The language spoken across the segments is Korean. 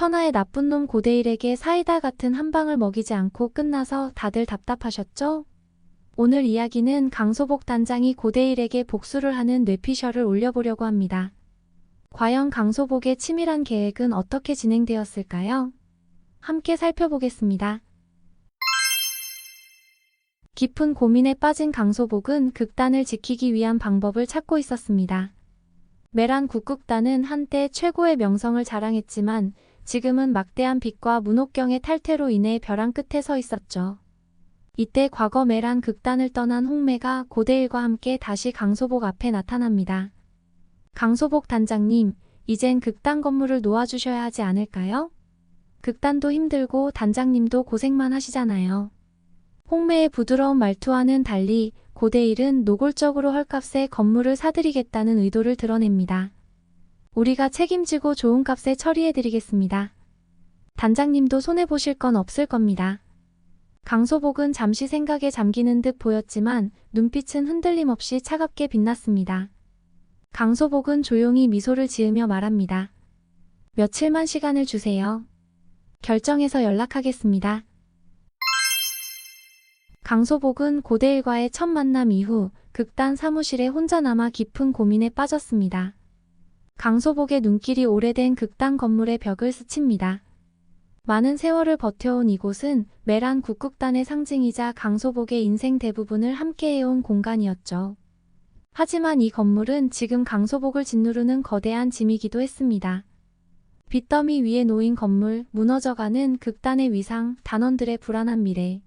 천하의 나쁜 놈 고대일에게 사이다 같은 한 방을 먹이지 않고 끝나서 다들 답답하셨죠? 오늘 이야기는 강소복 단장이 고대일에게 복수를 하는 뇌피셜을 올려보려고 합니다. 과연 강소복의 치밀한 계획은 어떻게 진행되었을까요? 함께 살펴보겠습니다. 깊은 고민에 빠진 강소복은 극단을 지키기 위한 방법을 찾고 있었습니다. 메란 국국단은 한때 최고의 명성을 자랑했지만 지금은 막대한 빚과 문옥경의 탈퇴로 인해 벼랑 끝에 서 있었죠. 이때 과거 메란 극단을 떠난 홍매가 고대일과 함께 다시 강소복 앞에 나타납니다. 강소복 단장님, 이젠 극단 건물을 놓아주셔야 하지 않을까요? 극단도 힘들고 단장님도 고생만 하시잖아요. 홍매의 부드러운 말투와는 달리 고대일은 노골적으로 헐값에 건물을 사드리겠다는 의도를 드러냅니다. 우리가 책임지고 좋은 값에 처리해드리겠습니다. 단장님도 손해보실 건 없을 겁니다. 강소복은 잠시 생각에 잠기는 듯 보였지만 눈빛은 흔들림 없이 차갑게 빛났습니다. 강소복은 조용히 미소를 지으며 말합니다. 며칠만 시간을 주세요. 결정해서 연락하겠습니다. 강소복은 고대일과의 첫 만남 이후 극단 사무실에 혼자 남아 깊은 고민에 빠졌습니다. 강소복의 눈길이 오래된 극단 건물의 벽을 스칩니다. 많은 세월을 버텨온 이곳은 메란 국극단의 상징이자 강소복의 인생 대부분을 함께해온 공간이었죠. 하지만 이 건물은 지금 강소복을 짓누르는 거대한 짐이기도 했습니다. 빚더미 위에 놓인 건물, 무너져가는 극단의 위상, 단원들의 불안한 미래.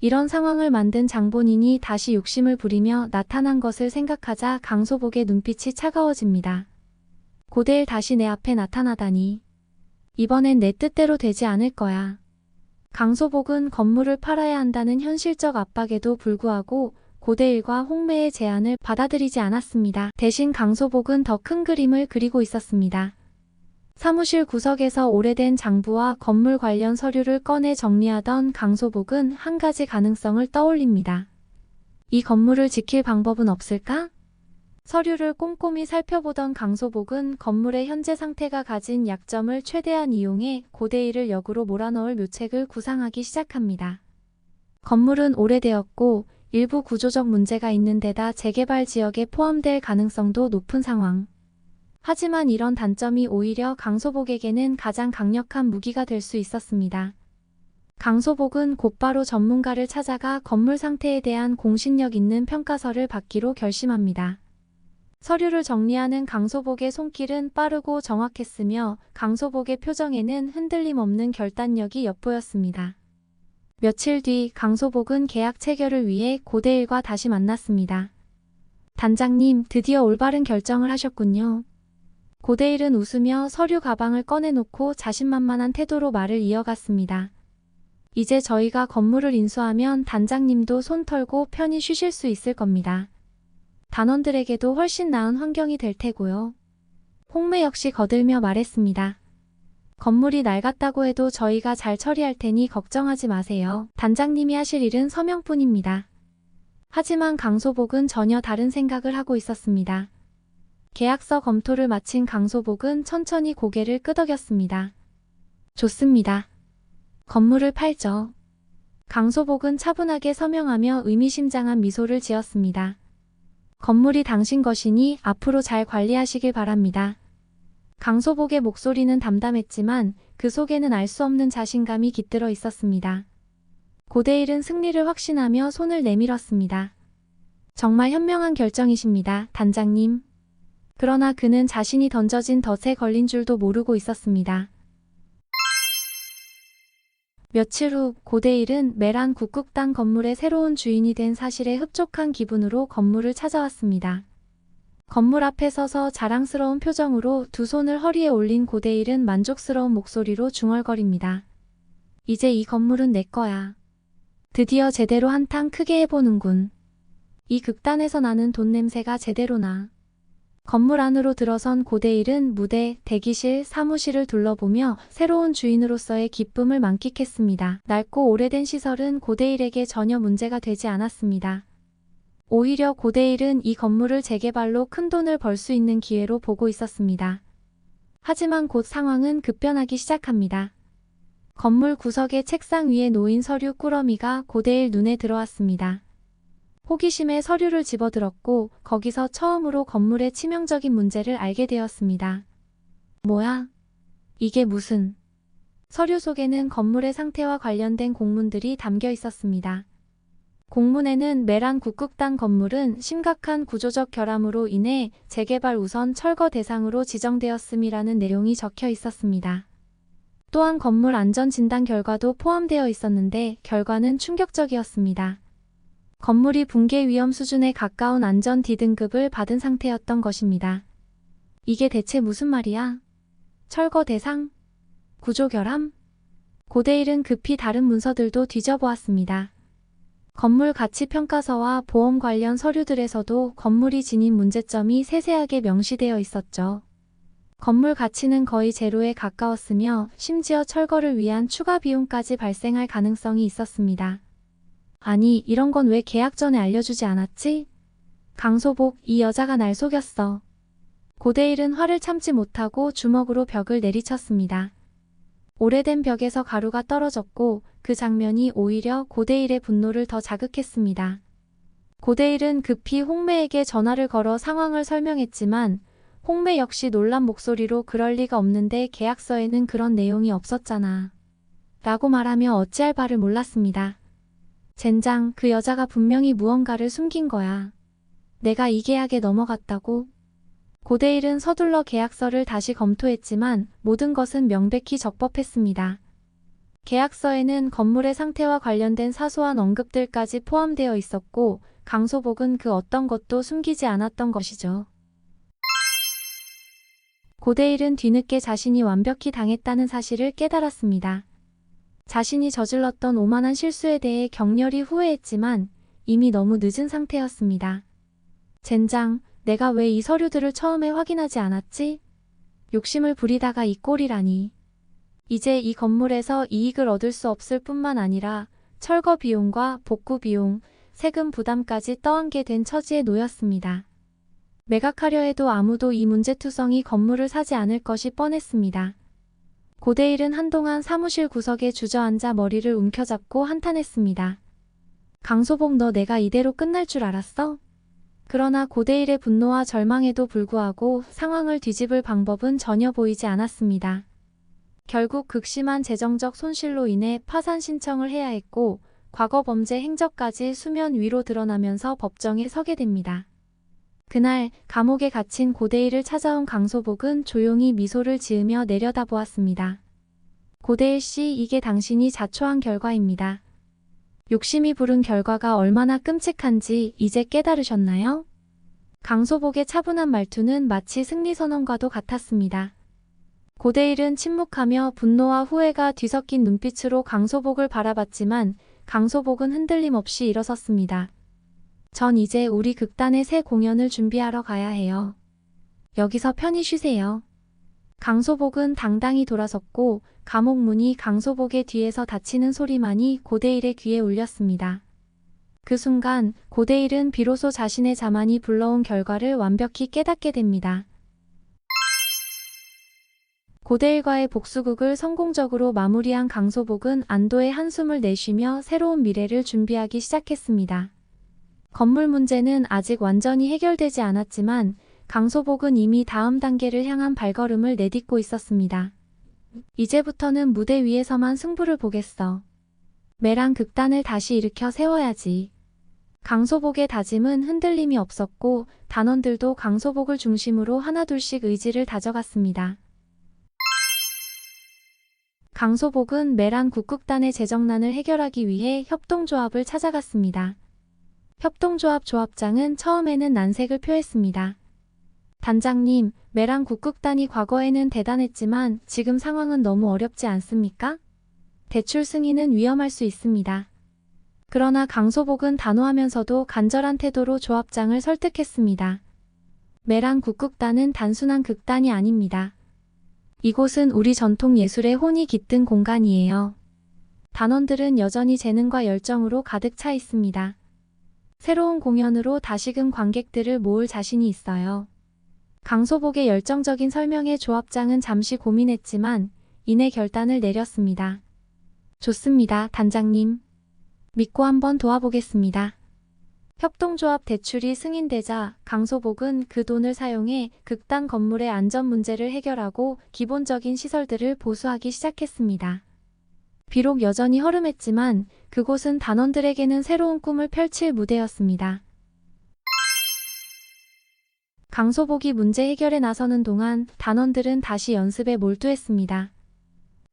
이런 상황을 만든 장본인이 다시 욕심을 부리며 나타난 것을 생각하자 강소복의 눈빛이 차가워집니다. 고대일 다시 내 앞에 나타나다니. 이번엔 내 뜻대로 되지 않을 거야. 강소복은 건물을 팔아야 한다는 현실적 압박에도 불구하고 고대일과 홍매의 제안을 받아들이지 않았습니다. 대신 강소복은 더 큰 그림을 그리고 있었습니다. 사무실 구석에서 오래된 장부와 건물 관련 서류를 꺼내 정리하던 강소복은 한 가지 가능성을 떠올립니다. 이 건물을 지킬 방법은 없을까? 서류를 꼼꼼히 살펴보던 강소복은 건물의 현재 상태가 가진 약점을 최대한 이용해 고대일을 역으로 몰아넣을 묘책을 구상하기 시작합니다. 건물은 오래되었고 일부 구조적 문제가 있는 데다 재개발 지역에 포함될 가능성도 높은 상황. 하지만 이런 단점이 오히려 강소복에게는 가장 강력한 무기가 될 수 있었습니다. 강소복은 곧바로 전문가를 찾아가 건물 상태에 대한 공신력 있는 평가서를 받기로 결심합니다. 서류를 정리하는 강소복의 손길은 빠르고 정확했으며 강소복의 표정에는 흔들림 없는 결단력이 엿보였습니다. 며칠 뒤 강소복은 계약 체결을 위해 고대일과 다시 만났습니다. 단장님, 드디어 올바른 결정을 하셨군요. 고대일은 웃으며 서류 가방을 꺼내놓고 자신만만한 태도로 말을 이어갔습니다. 이제 저희가 건물을 인수하면 단장님도 손 털고 편히 쉬실 수 있을 겁니다. 단원들에게도 훨씬 나은 환경이 될 테고요. 홍매 역시 거들며 말했습니다. 건물이 낡았다고 해도 저희가 잘 처리할 테니 걱정하지 마세요. 단장님이 하실 일은 서명뿐입니다. 하지만 강소복은 전혀 다른 생각을 하고 있었습니다. 계약서 검토를 마친 강소복은 천천히 고개를 끄덕였습니다. 좋습니다. 건물을 팔죠. 강소복은 차분하게 서명하며 의미심장한 미소를 지었습니다. 건물이 당신 것이니 앞으로 잘 관리하시길 바랍니다. 강소복의 목소리는 담담했지만 그 속에는 알 수 없는 자신감이 깃들어 있었습니다. 고대일은 승리를 확신하며 손을 내밀었습니다. 정말 현명한 결정이십니다, 단장님. 그러나 그는 자신이 던져진 덫에 걸린 줄도 모르고 있었습니다. 며칠 후 고대일은 메란 국극당 건물의 새로운 주인이 된 사실에 흡족한 기분으로 건물을 찾아왔습니다. 건물 앞에 서서 자랑스러운 표정으로 두 손을 허리에 올린 고대일은 만족스러운 목소리로 중얼거립니다. 이제 이 건물은 내 거야. 드디어 제대로 한탕 크게 해보는군. 이 극단에서 나는 돈 냄새가 제대로 나. 건물 안으로 들어선 고대일은 무대, 대기실, 사무실을 둘러보며 새로운 주인으로서의 기쁨을 만끽했습니다. 낡고 오래된 시설은 고대일에게 전혀 문제가 되지 않았습니다. 오히려 고대일은 이 건물을 재개발로 큰 돈을 벌 수 있는 기회로 보고 있었습니다. 하지만 곧 상황은 급변하기 시작합니다. 건물 구석의 책상 위에 놓인 서류 꾸러미가 고대일 눈에 들어왔습니다. 호기심에 서류를 집어들었고 거기서 처음으로 건물의 치명적인 문제를 알게 되었습니다. 뭐야? 이게 무슨? 서류 속에는 건물의 상태와 관련된 공문들이 담겨 있었습니다. 공문에는 메란 국극당 건물은 심각한 구조적 결함으로 인해 재개발 우선 철거 대상으로 지정되었음이라는 내용이 적혀 있었습니다. 또한 건물 안전 진단 결과도 포함되어 있었는데 결과는 충격적이었습니다. 건물이 붕괴 위험 수준에 가까운 안전 D등급을 받은 상태였던 것입니다. 이게 대체 무슨 말이야? 철거 대상? 구조 결함? 고대일은 급히 다른 문서들도 뒤져보았습니다. 건물 가치 평가서와 보험 관련 서류들에서도 건물이 지닌 문제점이 세세하게 명시되어 있었죠. 건물 가치는 거의 제로에 가까웠으며 심지어 철거를 위한 추가 비용까지 발생할 가능성이 있었습니다. 아니, 이런 건 왜 계약 전에 알려주지 않았지? 강소복, 이 여자가 날 속였어. 고대일은 화를 참지 못하고 주먹으로 벽을 내리쳤습니다. 오래된 벽에서 가루가 떨어졌고 그 장면이 오히려 고대일의 분노를 더 자극했습니다. 고대일은 급히 홍매에게 전화를 걸어 상황을 설명했지만 홍매 역시 놀란 목소리로 그럴 리가 없는데 계약서에는 그런 내용이 없었잖아. 라고 말하며 어찌할 바를 몰랐습니다. 젠장, 그 여자가 분명히 무언가를 숨긴 거야. 내가 이 계약에 넘어갔다고? 고대일은 서둘러 계약서를 다시 검토했지만 모든 것은 명백히 적법했습니다. 계약서에는 건물의 상태와 관련된 사소한 언급들까지 포함되어 있었고 강소복은 그 어떤 것도 숨기지 않았던 것이죠. 고대일은 뒤늦게 자신이 완벽히 당했다는 사실을 깨달았습니다. 자신이 저질렀던 오만한 실수에 대해 격렬히 후회했지만 이미 너무 늦은 상태였습니다. 젠장, 내가 왜 이 서류들을 처음에 확인하지 않았지? 욕심을 부리다가 이 꼴이라니. 이제 이 건물에서 이익을 얻을 수 없을 뿐만 아니라 철거 비용과 복구 비용, 세금 부담까지 떠안게 된 처지에 놓였습니다. 매각하려 해도 아무도 이 문제투성이 건물을 사지 않을 것이 뻔했습니다. 고대일은 한동안 사무실 구석에 주저앉아 머리를 움켜잡고 한탄했습니다. 강소복 너 내가 이대로 끝날 줄 알았어? 그러나 고대일의 분노와 절망에도 불구하고 상황을 뒤집을 방법은 전혀 보이지 않았습니다. 결국 극심한 재정적 손실로 인해 파산 신청을 해야 했고 과거 범죄 행적까지 수면 위로 드러나면서 법정에 서게 됩니다. 그날 감옥에 갇힌 고대일을 찾아온 강소복은 조용히 미소를 지으며 내려다보았습니다. 고대일 씨, 이게 당신이 자초한 결과입니다. 욕심이 부른 결과가 얼마나 끔찍한지 이제 깨달으셨나요? 강소복의 차분한 말투는 마치 승리 선언과도 같았습니다. 고대일은 침묵하며 분노와 후회가 뒤섞인 눈빛으로 강소복을 바라봤지만 강소복은 흔들림 없이 일어섰습니다. 전 이제 우리 극단의 새 공연을 준비하러 가야 해요. 여기서 편히 쉬세요. 강소복은 당당히 돌아섰고 감옥 문이 강소복의 뒤에서 닫히는 소리만이 고대일의 귀에 울렸습니다. 그 순간 고대일은 비로소 자신의 자만이 불러온 결과를 완벽히 깨닫게 됩니다. 고대일과의 복수극을 성공적으로 마무리한 강소복은 안도의 한숨을 내쉬며 새로운 미래를 준비하기 시작했습니다. 건물 문제는 아직 완전히 해결되지 않았지만 강소복은 이미 다음 단계를 향한 발걸음을 내딛고 있었습니다. 이제부터는 무대 위에서만 승부를 보겠어. 매랑 극단을 다시 일으켜 세워야지. 강소복의 다짐은 흔들림이 없었고 단원들도 강소복을 중심으로 하나둘씩 의지를 다져갔습니다. 강소복은 메란 국극단의 재정난을 해결하기 위해 협동조합을 찾아갔습니다. 협동조합 조합장은 처음에는 난색을 표했습니다. 단장님, 메랑 국극단이 과거에는 대단했지만 지금 상황은 너무 어렵지 않습니까? 대출 승인은 위험할 수 있습니다. 그러나 강소복은 단호하면서도 간절한 태도로 조합장을 설득했습니다. 메랑 국극단은 단순한 극단이 아닙니다. 이곳은 우리 전통 예술의 혼이 깃든 공간이에요. 단원들은 여전히 재능과 열정으로 가득 차 있습니다. 새로운 공연으로 다시금 관객들을 모을 자신이 있어요. 강소복의 열정적인 설명에 조합장은 잠시 고민했지만 이내 결단을 내렸습니다. 좋습니다, 단장님. 믿고 한번 도와보겠습니다. 협동조합 대출이 승인되자 강소복은 그 돈을 사용해 극단 건물의 안전 문제를 해결하고 기본적인 시설들을 보수하기 시작했습니다. 비록 여전히 허름했지만 그곳은 단원들에게는 새로운 꿈을 펼칠 무대였습니다. 강소복이 문제 해결에 나서는 동안 단원들은 다시 연습에 몰두했습니다.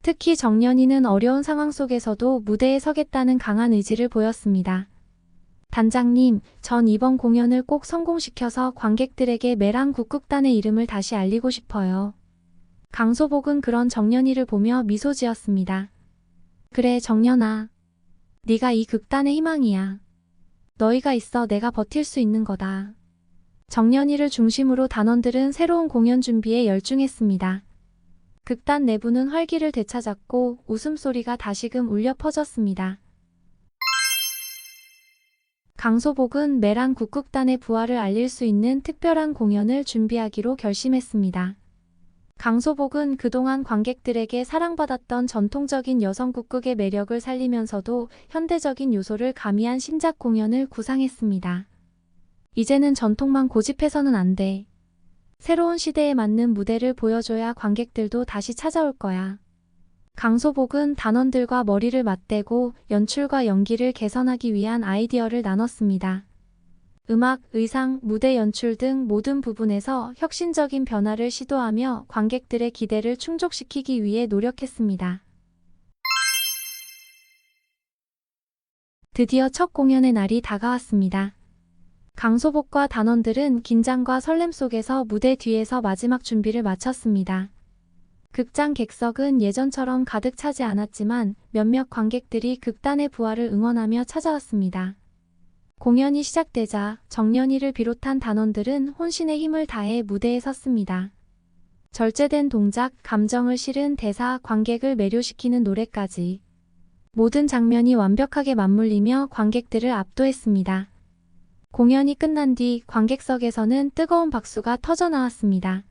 특히 정연이는 어려운 상황 속에서도 무대에 서겠다는 강한 의지를 보였습니다. 단장님, 전 이번 공연을 꼭 성공시켜서 관객들에게 메랑 국극단의 이름을 다시 알리고 싶어요. 강소복은 그런 정연이를 보며 미소 지었습니다. 그래, 정연아. 네가 이 극단의 희망이야. 너희가 있어 내가 버틸 수 있는 거다. 정연이를 중심으로 단원들은 새로운 공연 준비에 열중했습니다. 극단 내부는 활기를 되찾았고 웃음소리가 다시금 울려 퍼졌습니다. 강소복은 메란 국극단의 부활을 알릴 수 있는 특별한 공연을 준비하기로 결심했습니다. 강소복은 그동안 관객들에게 사랑받았던 전통적인 여성 국극의 매력을 살리면서도 현대적인 요소를 가미한 신작 공연을 구상했습니다. 이제는 전통만 고집해서는 안 돼. 새로운 시대에 맞는 무대를 보여줘야 관객들도 다시 찾아올 거야. 강소복은 단원들과 머리를 맞대고 연출과 연기를 개선하기 위한 아이디어를 나눴습니다. 음악, 의상, 무대 연출 등 모든 부분에서 혁신적인 변화를 시도하며 관객들의 기대를 충족시키기 위해 노력했습니다. 드디어 첫 공연의 날이 다가왔습니다. 강소복과 단원들은 긴장과 설렘 속에서 무대 뒤에서 마지막 준비를 마쳤습니다. 극장 객석은 예전처럼 가득 차지 않았지만 몇몇 관객들이 극단의 부활을 응원하며 찾아왔습니다. 공연이 시작되자 정연이를 비롯한 단원들은 혼신의 힘을 다해 무대에 섰습니다. 절제된 동작, 감정을 실은 대사, 관객을 매료시키는 노래까지 모든 장면이 완벽하게 맞물리며 관객들을 압도했습니다. 공연이 끝난 뒤 관객석에서는 뜨거운 박수가 터져 나왔습니다.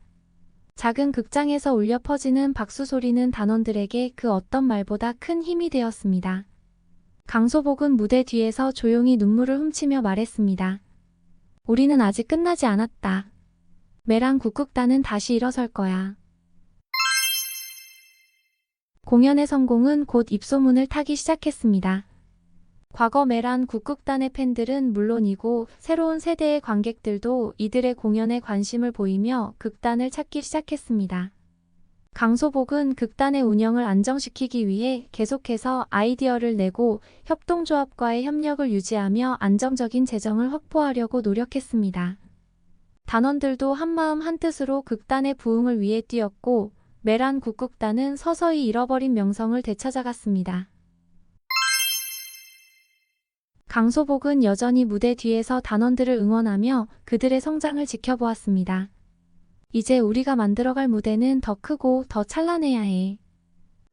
작은 극장에서 울려 퍼지는 박수 소리는 단원들에게 그 어떤 말보다 큰 힘이 되었습니다. 강소복은 무대 뒤에서 조용히 눈물을 훔치며 말했습니다. 우리는 아직 끝나지 않았다. 메랑 국극단은 다시 일어설 거야. 공연의 성공은 곧 입소문을 타기 시작했습니다. 과거 메란 국극단의 팬들은 물론이고 새로운 세대의 관객들도 이들의 공연에 관심을 보이며 극단을 찾기 시작했습니다. 강소복은 극단의 운영을 안정시키기 위해 계속해서 아이디어를 내고 협동조합과의 협력을 유지하며 안정적인 재정을 확보하려고 노력했습니다. 단원들도 한마음 한뜻으로 극단의 부흥을 위해 뛰었고 메란 국극단은 서서히 잃어버린 명성을 되찾아갔습니다. 강소복은 여전히 무대 뒤에서 단원들을 응원하며 그들의 성장을 지켜보았습니다. 이제 우리가 만들어갈 무대는 더 크고 더 찬란해야 해.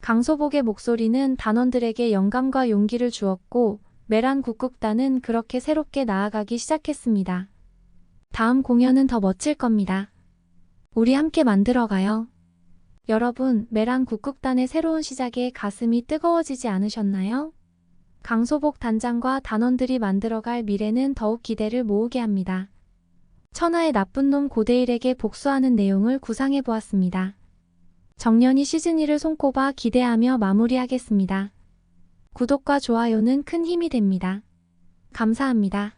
강소복의 목소리는 단원들에게 영감과 용기를 주었고 메란 국극단은 그렇게 새롭게 나아가기 시작했습니다. 다음 공연은 더 멋질 겁니다. 우리 함께 만들어가요. 여러분, 메란 국극단의 새로운 시작에 가슴이 뜨거워지지 않으셨나요? 강소복 단장과 단원들이 만들어갈 미래는 더욱 기대를 모으게 합니다. 천하의 나쁜 놈 고대일에게 복수하는 내용을 구상해 보았습니다. 정년이 시즌2를 손꼽아 기대하며 마무리하겠습니다. 구독과 좋아요는 큰 힘이 됩니다. 감사합니다.